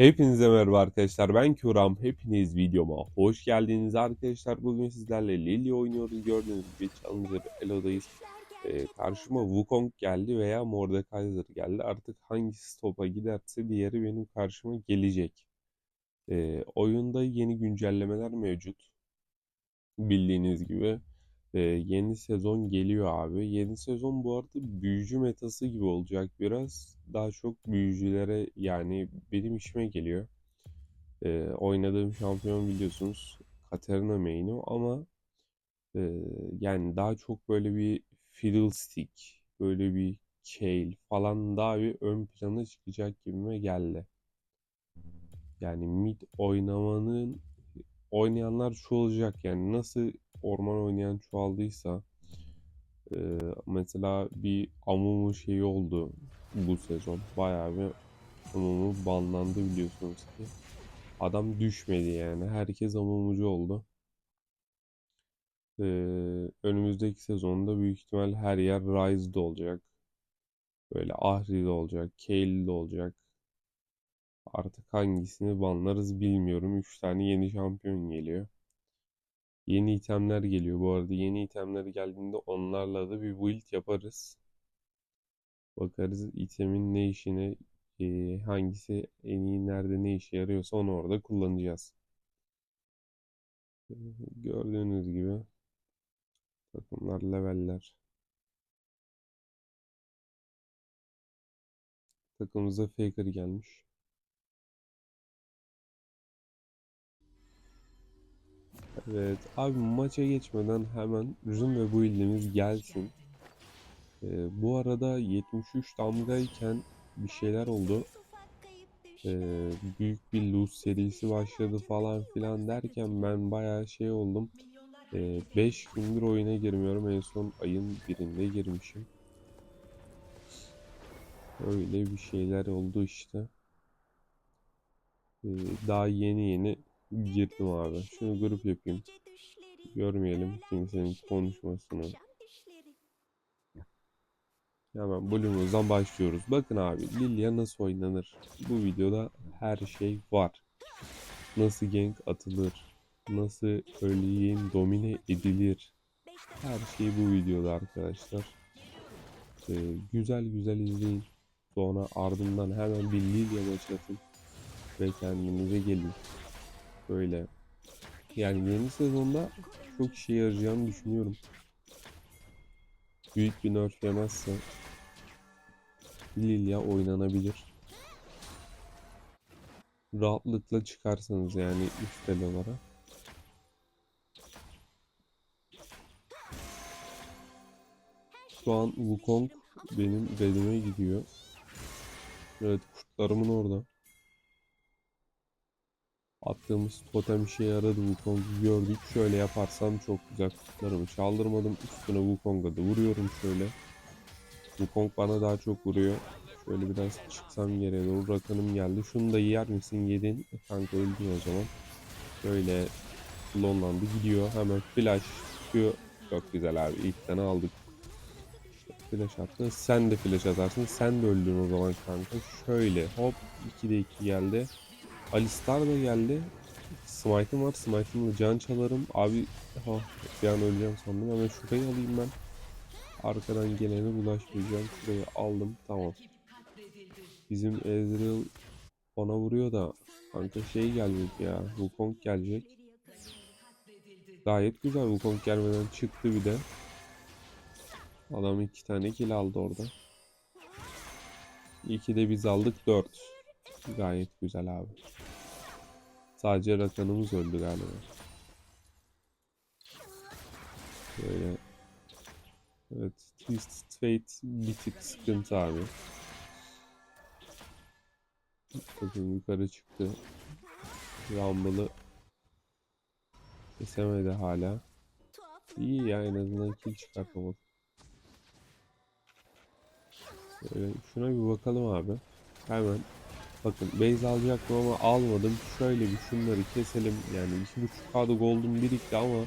Hepinize merhaba arkadaşlar. Ben Kuram. Hepiniz videoma hoş geldiniz arkadaşlar. Bugün sizlerle Lily oynuyoruz. Gördüğünüz gibi Challenger Elo'dayız. Ee, karşıma Wukong geldi veya Mordekaiser geldi. Artık hangisi topa giderse diğeri benim karşıma gelecek. Ee, oyunda yeni güncellemeler mevcut. Bildiğiniz gibi. Ee, yeni sezon geliyor abi. Yeni sezon bu arada büyücü metası gibi olacak biraz. Daha çok büyücülere yani benim işime geliyor. Ee, oynadığım şampiyon biliyorsunuz Katarina main'i ama e, yani daha çok böyle bir Fiddlestick, böyle bir Kayle falan daha bir ön plana çıkacak gibime geldi. Yani mid oynamanın oynayanlar çoğalacak. Yani nasıl orman oynayan çoğaldıysa e, mesela bir Amumu şeyi oldu bu sezon. Bayağı bir Amumu banlandı biliyorsunuz ki. Adam düşmedi yani. Herkes Amumucu oldu. E, önümüzdeki sezonda büyük ihtimal her yer Rise'da olacak. Böyle Ahri'de olacak Kayle'de olacak artık hangisini banlarız bilmiyorum 3 tane yeni şampiyon geliyor Yeni itemler geliyor bu arada. Yeni itemler geldiğinde onlarla da bir build yaparız. Bakarız itemin ne işine, e, hangisi en iyi nerede ne işe yarıyorsa onu orada kullanacağız. E, Gördüğünüz gibi takımlar, leveller. Takımımıza Faker gelmiş. Evet abi maça geçmeden hemen Rune ve build'imiz gelsin. Ee, bu arada 73 damgayken bir şeyler oldu. Ee, büyük bir loot serisi başladı falan filan derken ben bayağı şey oldum. 5 gündür oyuna girmiyorum. En son ayın birinde girmişim. Öyle bir şeyler oldu işte. Ee, daha yeni yeni girdim abi. Şunu grup yapayım. Görmeyelim kimsenin konuşmasını. Hemen Bloom'umuzdan başlıyoruz. Bakın abi Lilia nasıl oynanır? Bu videoda her şey var. Nasıl gank atılır? Nasıl game domine edilir? Her şey bu videoda arkadaşlar. Ee, güzel güzel izleyin. Sonra ardından hemen bir Lilia maçı atın. Ve kendinize gelin. Böyle. Yani yeni sezonda çok işe yarayacağını düşünüyorum. Büyük bir nerf yemezse Lilia oynanabilir. Rahatlıkla çıkarsanız yani üst elolara. Şu an Wukong benim redime gidiyor. Evet kurtlarımın orada. Attığımız totem işe yaradı Wukong'u gördük. Şöyle yaparsam çok güzel kurtlarımı çaldırmadım. Üstüne Wukong'a da vuruyorum şöyle. Wukong bana daha çok vuruyor. Şöyle biraz çıksam geriye doğru rakanım geldi. Şunu da yer misin? Yedin. E, kanka öldün o zaman. Şöyle klonlandı gidiyor. Hemen flash çıkıyor. Çok güzel abi. İlk tane aldık. Flash attı. Sen de flash atarsın. Sen de öldün o zaman kanka. Şöyle hop 2'de 2 geldi. Alistar da geldi. Smite'ım var. Smite'ımla can çalarım. Abi ha, bir an öleceğim sandım. Hemen şurayı alayım ben. Arkadan gelene bulaşmayacağım. Şurayı aldım. Tamam. Bizim Ezreal bana vuruyor da kanka şey gelecek ya. Wukong gelecek. Gayet güzel. Wukong gelmeden çıktı bir de. Adam iki tane kill aldı orada. İki de biz aldık. Dört. Gayet güzel abi. Sadece rakanımız öldü galiba. Böyle. Evet. Twisted Fate bir tık sıkıntı abi. Bakın yukarı çıktı. Rumble'ı kesemedi hala. İyi ya en azından kill çıkartmamak. Böyle şuna bir bakalım abi. Hemen bakın base alacaktım ama almadım. Şöyle bir şunları keselim. Yani 2.5k'da gold'um birikti ama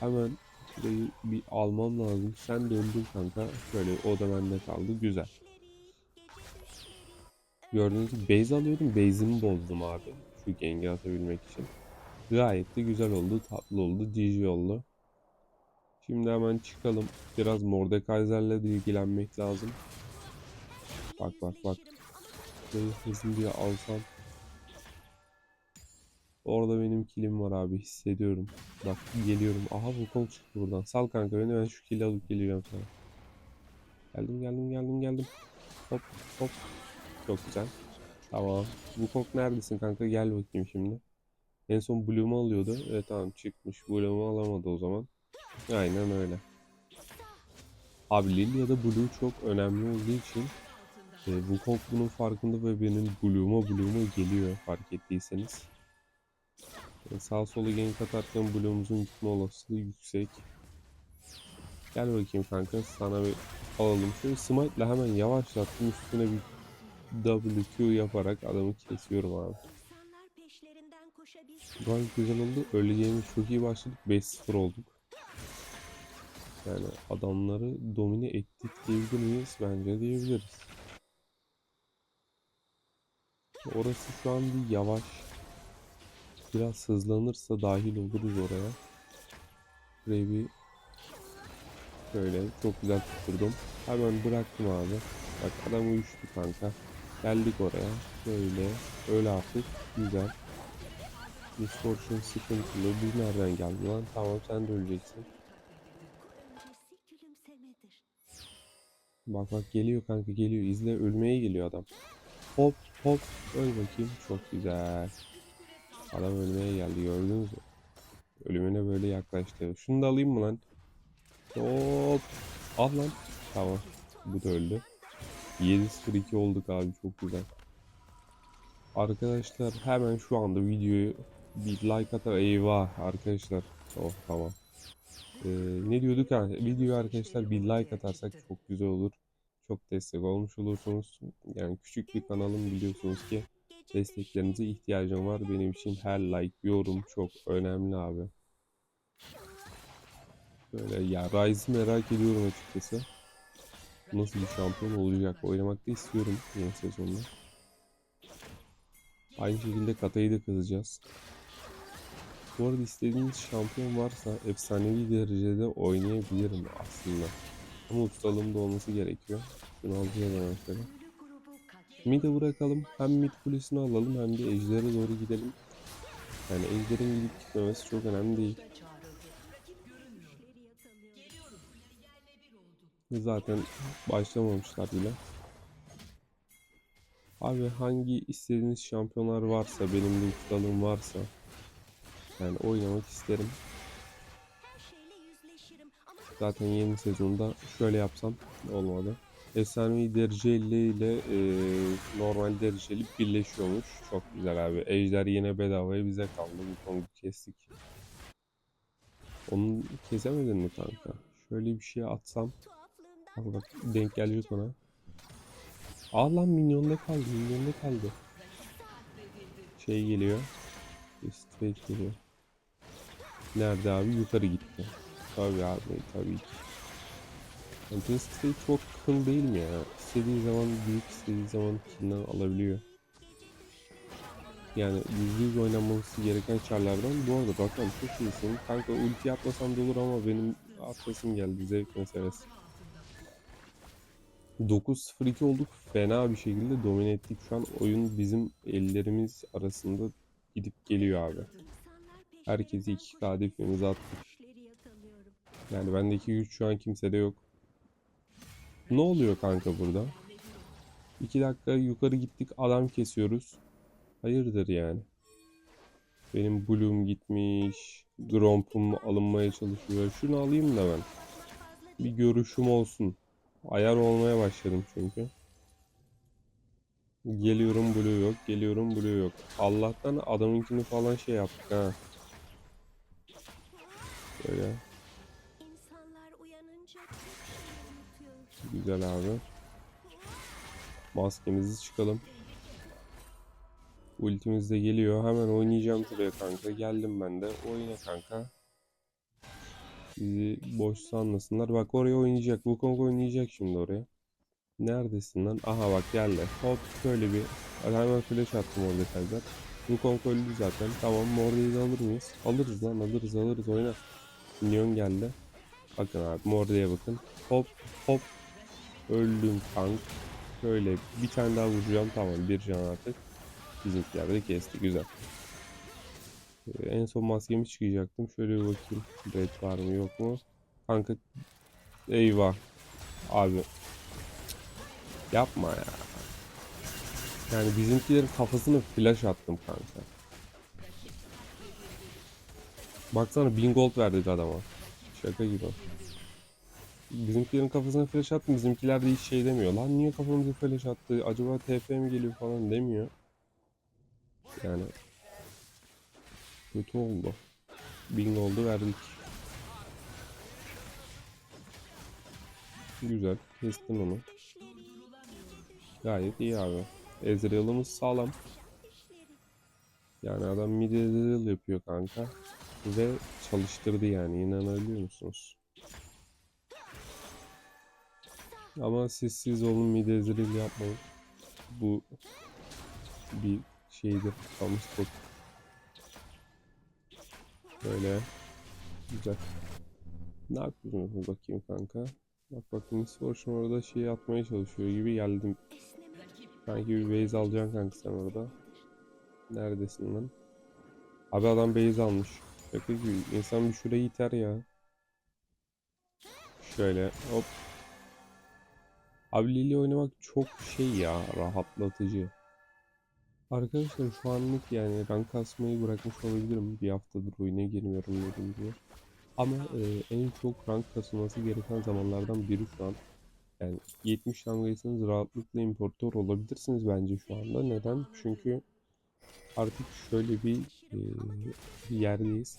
hemen bir almam lazım. Sen de öldün kanka. Şöyle o da bende kaldı. Güzel. Gördüğünüz gibi base alıyordum. Base'imi bozdum abi. Şu gengi atabilmek için. Gayet de güzel oldu. Tatlı oldu. GG oldu. Şimdi hemen çıkalım. Biraz Mordekaiser'le de ilgilenmek lazım. Bak bak bak. Şöyle hızlı diye alsam. Orada benim kilim var abi hissediyorum. Bak geliyorum. Aha Wukong çıktı buradan. Sal kanka beni ben şu kili alıp geliyorum sana. Geldim geldim geldim geldim. Hop hop. Çok güzel. Tamam. Wukong neredesin kanka? Gel bakayım şimdi. En son Bloom'u alıyordu. Evet tamam çıkmış. Bloom'u alamadı o zaman. Aynen öyle. Abi Lilia'da Blue çok önemli olduğu için e, Wukong bunun farkında ve benim Bloom'a Bloom'a geliyor fark ettiyseniz. E, sağ sola gank atarken Bloom'umuzun gitme olasılığı yüksek. Gel bakayım kanka sana bir alalım. Şöyle smite'la hemen yavaşlattım üstüne bir WQ yaparak adamı kesiyorum abi. Gayet güzel oldu. Early game'e çok iyi başladık. 5-0 olduk. Yani adamları domine ettik diyebilir miyiz? Bence diyebiliriz. Orası şu an bir yavaş. Biraz hızlanırsa dahil oluruz oraya. Burayı bir şöyle çok güzel tutturdum. Hemen bıraktım abi. Bak adam uyuştu kanka. Geldik oraya. Böyle. Öyle artık. Güzel. Distortion sıkıntılı. Bir nereden geldi lan? Tamam sen de öleceksin. Bak bak geliyor kanka geliyor. İzle ölmeye geliyor adam. Hop hop öl bakayım. Çok güzel. Adam ölmeye geldi gördünüz mü? Ölümüne böyle yaklaştı. Şunu da alayım mı lan? Hop. Al lan. Tamam. Bu da öldü. 7-0-2 olduk abi çok güzel. Arkadaşlar hemen şu anda videoyu bir like atar. Eyvah arkadaşlar. Oh tamam. Ee, ne diyorduk ha? Videoyu arkadaşlar bir like atarsak çok güzel olur. Çok destek olmuş olursunuz. Yani küçük bir kanalım biliyorsunuz ki desteklerinize ihtiyacım var. Benim için her like, yorum çok önemli abi. Böyle ya Rise'ı merak ediyorum açıkçası. Nasıl bir şampiyon olacak? Oynamak da istiyorum yeni sezonda. Aynı şekilde Kata'yı da kızacağız. Bu arada istediğiniz şampiyon varsa efsanevi derecede oynayabilirim aslında. Ama ustalığım da olması gerekiyor. Şunu alacağız katledildi. Mid'e bırakalım. Hem mid kulesini alalım hem de ejdere doğru gidelim. Yani ejderin gidip gitmemesi çok önemli değil. Zaten başlamamışlar bile. Abi hangi istediğiniz şampiyonlar varsa, benim de ustalığım varsa yani oynamak isterim. Zaten yeni sezonda şöyle yapsam olmadı. Efsanevi dereceli ile e, normal dereceli birleşiyormuş. Çok güzel abi. Ejder yine bedavaya bize kaldı. Bu konuyu kestik. Onu kesemedin mi kanka? Şöyle bir şey atsam. Bak bak denk gelecek ona. Aa lan minyonda kaldı. Minyonda kaldı. Şey geliyor. Straight geliyor. Nerede abi? Yukarı gitti. Tabii abi tabii ki. Yani Twisted çok kıl değil mi ya? İstediği zaman büyük, istediği zaman kilden alabiliyor. Yani %100 oynanması gereken çarlardan. Bu arada bakalım çok iyisin. Kanka ulti yapmasam da olur ama benim atlasım geldi. Zevk meselesi. 9-0-2 olduk. Fena bir şekilde domine ettik. Şu an oyun bizim ellerimiz arasında gidip geliyor abi. Herkesi peşlerinden 2K defimize attık. Yani bendeki güç şu an kimsede yok. Ne oluyor kanka burada? 2 dakika yukarı gittik adam kesiyoruz. Hayırdır yani? Benim Bloom gitmiş. Gromp'um alınmaya çalışıyor. Şunu alayım da ben. Bir görüşüm olsun. Ayar olmaya başladım çünkü. Geliyorum Blue yok. Geliyorum Blue yok. Allah'tan adamınkini falan şey yaptık ha. Böyle. Güzel abi. Maskemizi çıkalım. Ultimiz de geliyor. Hemen oynayacağım şuraya kanka. Geldim ben de. Oyna kanka. Bizi boş sanmasınlar. Bak oraya oynayacak. Wukong oynayacak şimdi oraya. Neredesin lan? Aha bak geldi. Hop şöyle bir hemen flash attım orada Kaiser. Wukong öldü zaten. Tamam Morde'yi de alır mıyız? Alırız lan alırız alırız oyna. Minyon geldi. Bakın abi Morde'ye bakın. Hop hop. Öldüm tank. Şöyle bir tane daha vuracağım. Tamam bir can artık. Bizimkiler de kesti. Güzel. Ee, En son maskemi çıkacaktım. Şöyle bir bakayım. Red var mı yok mu? Kanka eyvah. Abi Yapma ya. Yani bizimkilerin kafasına flash attım kanka. Baksana 1000 gold verdik adama. Şaka gibi. Bizimkilerin kafasına flash attım. Bizimkiler de hiç şey demiyor. Lan niye kafamıza flash attı? Acaba TP mi geliyor falan demiyor. Yani kötü oldu. 1000 gold'u verdik. Güzel. Kestin onu. Gayet iyi abi. Ezreal'ımız sağlam. Yani adam mid Ezreal yapıyor kanka. Ve çalıştırdı yani inanabiliyor musunuz? Ama siz siz olun mid Ezreal yapmayın. Bu bir şeydir. Kamu spot. Böyle. Güzel. Ne yapıyorsunuz bakayım kanka? Bak bak Miss Fortune orada şey atmaya çalışıyor gibi geldim. Sanki bir base alacaksın kanka sen orada. Neredesin lan? Abi adam base almış. Şaka gibi. İnsan bir şurayı iter ya. Şöyle hop. Abi Lily oynamak çok şey ya rahatlatıcı. Arkadaşlar şu anlık yani rank kasmayı bırakmış olabilirim. Bir haftadır oyuna girmiyorum dedim diye. Ama e, en çok rank kasılması gereken zamanlardan biri şu an. Yani 70 damgaysanız rahatlıkla importör olabilirsiniz bence şu anda. Neden? Çünkü artık şöyle bir, e, bir yerdeyiz.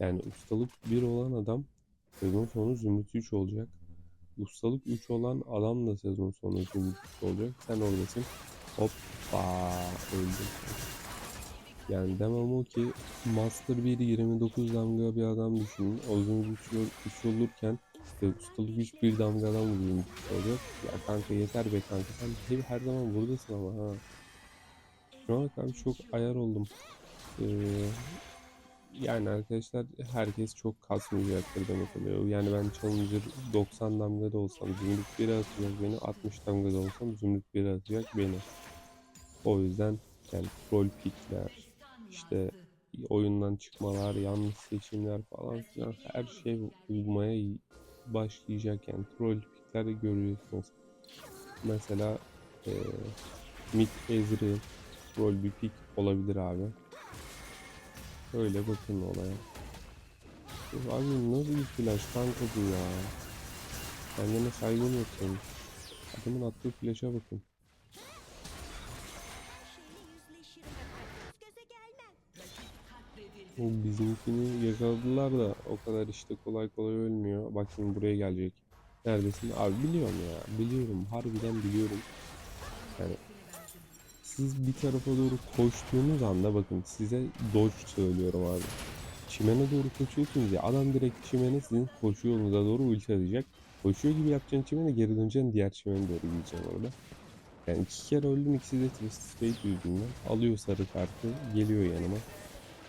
Yani ustalık 1 olan adam sezon sonu Zümrüt 3 olacak. Ustalık 3 olan adam da sezon Zümrüt 3 olacak. Sen oradasın. Hoppa öldüm. Yani demem o ki Master 1 29 damga bir adam düşünün. O Zümrüt 3 olurken işte ustalık 3 bir damgadan vuruyorum olacak. Ya kanka yeter be kanka sen hep her zaman buradasın ama ha. Şu an kanka çok ayar oldum. Ee, yani arkadaşlar herkes çok kasmayacaktır demek oluyor. Yani ben Challenger 90 damgada olsam Zümrüt 1'e atacak beni, 60 damgada olsam Zümrüt 1'e atacak beni. O yüzden yani troll pickler, işte oyundan çıkmalar, yanlış seçimler falan filan her şey olmaya başlayacak yani troll pickler de göreceksiniz. Mesela e, Mid Ezreal troll bir pick olabilir abi. Öyle bakın olaya. Ya Abi nasıl bir flash kanka bu ya. Kendine saygın yok senin. Adamın attığı flash'a bakın. O bizimkini yakaladılar da o kadar işte kolay kolay ölmüyor. Bak şimdi buraya gelecek. Neredesin? Abi biliyorum ya. Biliyorum. Harbiden biliyorum. Yani siz bir tarafa doğru koştuğunuz anda bakın size dodge söylüyorum abi. Çimene doğru koşuyorsunuz ya adam direkt çimene sizin koşu yolunuza doğru ulti atacak. Koşuyor gibi yapacaksın çimene geri döneceksin diğer çimene doğru gideceksin orada. Yani iki kere öldüm ikisi de Twisted Fate yüzünden. Alıyor sarı kartı geliyor yanıma.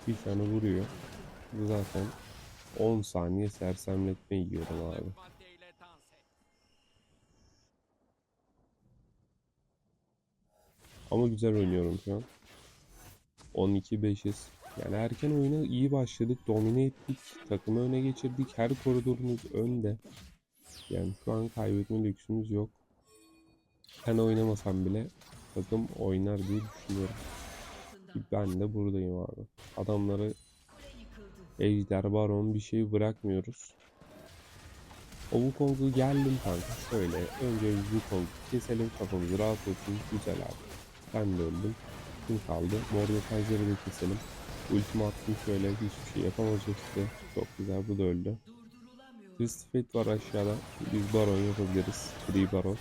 Bir tane vuruyor. Zaten 10 saniye sersemletme yiyorum abi. Ama güzel oynuyorum şu an. 12-5'iz. Yani erken oyuna iyi başladık. Domine ettik. Takımı öne geçirdik. Her koridorumuz önde. Yani şu an kaybetme lüksümüz yok. Ben oynamasam bile takım oynar diye düşünüyorum. Ben de buradayım abi. Adamları Ejder, Baron bir şey bırakmıyoruz. O Wukong'u geldim kanka. Şöyle önce bir Wukong'u keselim kafamızı rahat olsun. Güzel abi. Ben de öldüm. Kim kaldı? Mordekaiser'ı da keselim. Ultimi attım şöyle hiçbir şey yapamayacak işte. Çok güzel bu da öldü. Twisted Fate var aşağıda. Biz Baron yapabiliriz. Free Baron.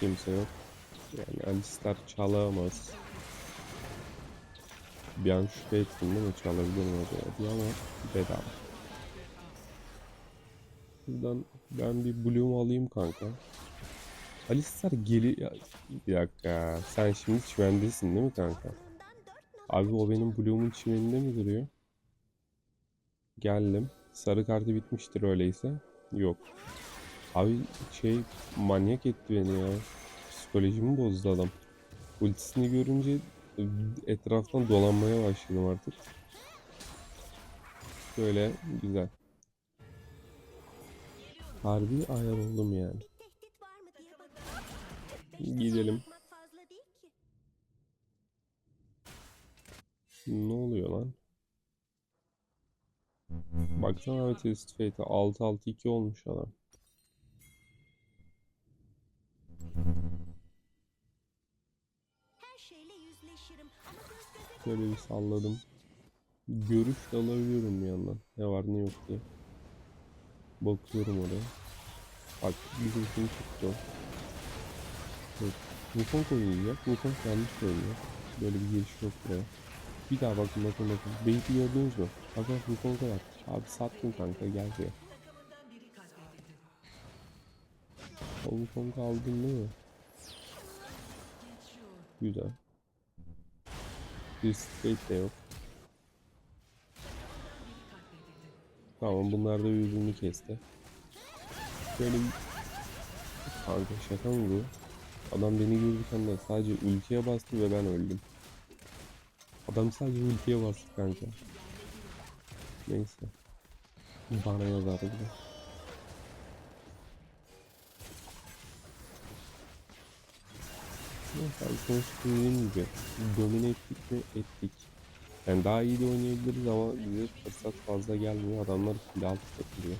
Kimse yok. Yani Alistar çalamaz. Bir an şüphe ettim değil mi? Çalabilir mi acaba diye ama bedava. Buradan ben bir Bloom alayım kanka. Alistar geri... Ya, bir dakika. Sen şimdi çimendesin değil mi kanka? Abi o benim Bloom'un çimeninde mi duruyor? Geldim. Sarı kartı bitmiştir öyleyse. Yok. Abi şey manyak etti beni ya. Psikolojimi bozdu adam. Ultisini görünce etraftan dolanmaya başladım artık. Böyle güzel. Harbi ayar oldum yani. Gidelim. Ne oluyor lan? Baksana abi Test Fate'e 6-6-2 olmuş adam. Şöyle bir salladım. Görüş de alabiliyorum bir yandan. Ne var ne yok diye. Bakıyorum oraya. Bak bizimkini tuttu. Evet. Wukong oynayacak. Wukong yanlış oynuyor. Böyle bir giriş yok buraya. Bir daha bakın bakın bakın. Bait'i gördünüz mü? Bak bak Wukong'a bak. Abi sattın kanka gel buraya. O Wukong'u aldın değil? Güzel. Bir straight de yok. Tamam bunlar da birbirini kesti. Şöyle bir... Kanka şaka mı bu? Adam beni görürken de sadece ultiye bastı ve ben öldüm. Adam sadece ultiye bastı kanka. Neyse. Bana yazar de. Neyse abi sonuçta dediğim gibi domine ettik mi ettik. Yani daha iyi de oynayabiliriz ama bize fırsat fazla gelmiyor. Adamlar kule altı takılıyor.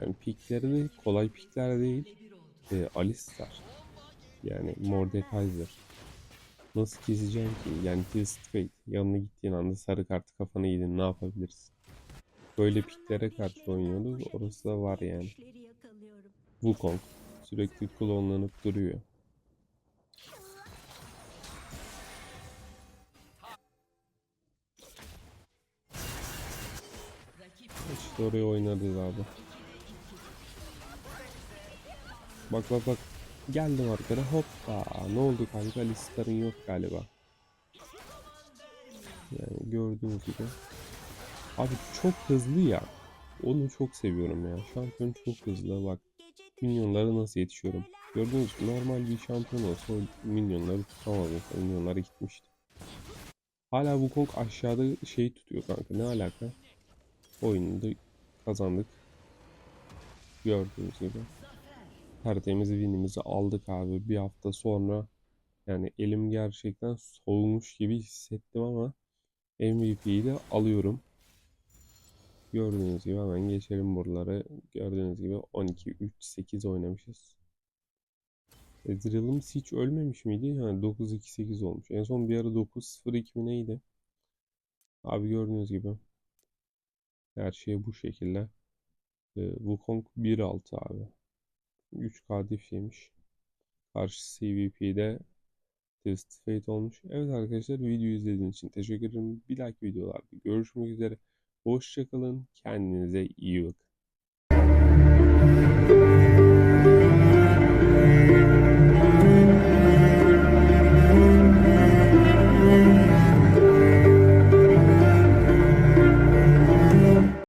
Yani pikleri de kolay pikler değil. Ee, Alistar. Yani Mordekaiser. Nasıl keseceğim ki? Yani Twisted Fate. Yanına gittiğin anda sarı kartı kafana yedin. Ne yapabiliriz? Böyle piklere karşı oynuyoruz. Orası da var yani. Wukong. Sürekli klonlanıp duruyor. İşte oraya oynarız abi. Bak bak bak. Geldim arkada hoppa. Ne oldu kanka? Alistar'ın yok galiba. Yani gördüğünüz gibi. Abi çok hızlı ya. Onu çok seviyorum ya. Şampiyon çok hızlı bak. Minyonlara nasıl yetişiyorum? Gördünüz mü? Normal bir şampiyon olsa o minyonları tutamaz. Minyonlara gitmişti. Hala Wukong aşağıda şey tutuyor kanka. Ne alaka? Oyunu da kazandık. Gördüğünüz gibi. Tertemiz winimizi aldık abi. Bir hafta sonra yani elim gerçekten soğumuş gibi hissettim ama MVP'yi de alıyorum. Gördüğünüz gibi hemen geçelim buraları. Gördüğünüz gibi 12-3-8 oynamışız. Ezreal'ımız hiç ölmemiş miydi? Ha 9-2-8 olmuş. En son bir ara 9-0-2 mi neydi? Abi gördüğünüz gibi. Her şey bu şekilde. Ee, Wukong 1-6 abi. 3 kadif yemiş. Karşı CVP'de Test Fate olmuş. Evet arkadaşlar videoyu izlediğiniz için teşekkür ederim. Bir dahaki videolarda görüşmek üzere. Hoşçakalın. Kendinize iyi bakın.